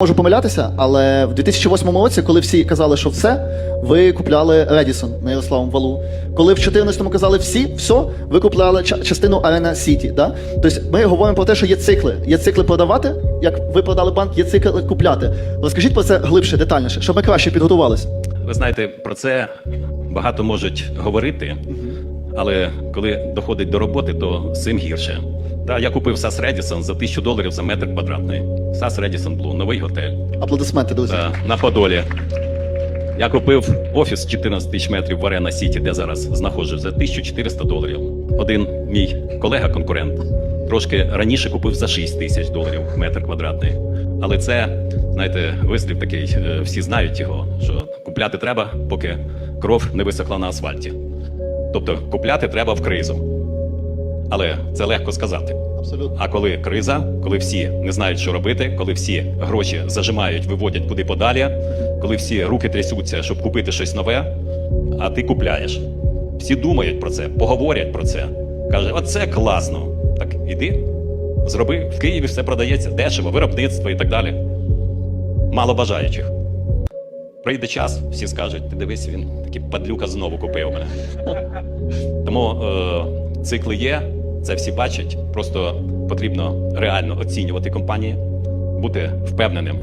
Можу помилятися, але в 2008 році, коли всі казали, що все, ви купляли Редісон на Ярославом Валу. Коли в 2014 казали всі, все, ви купляли ча- частину Арена Сіті. Да? Тобто ми говоримо про те, що є цикли. Є цикли продавати, як ви продали банк, є цикли купляти. Розкажіть про це глибше, детальніше, щоб ми краще підготувалися. Ви знаєте, про це багато можуть говорити, але коли доходить до роботи, то з цим гірше. Та, я купив SAS Redison за 1000 доларів за метр квадратний. SAS Redison Blue, новий готель Аплодисменти, друзі. та, на Подолі. Я купив офіс 14 тисяч метрів в Арена Сіті, де зараз знаходжусь, за 1400 доларів. Один мій колега-конкурент трошки раніше купив за 6 тисяч доларів метр квадратний. Але це, знаєте, вислів такий, е, всі знають його, що купляти треба, поки кров не висохла на асфальті. Тобто купляти треба в кризу. Але це легко сказати. Абсолютно. А коли криза, коли всі не знають, що робити, коли всі гроші зажимають, виводять куди подалі, коли всі руки трясуться, щоб купити щось нове, а ти купляєш. Всі думають про це, поговорять про це. Каже, оце класно. Так іди, зроби, в Києві все продається дешево, виробництво і так далі. Мало бажаючих. Прийде час, всі скажуть, ти дивись, він такий падлюка знову купив мене. Тому е, цикли є, це всі бачать. Просто потрібно реально оцінювати компанії, бути впевненим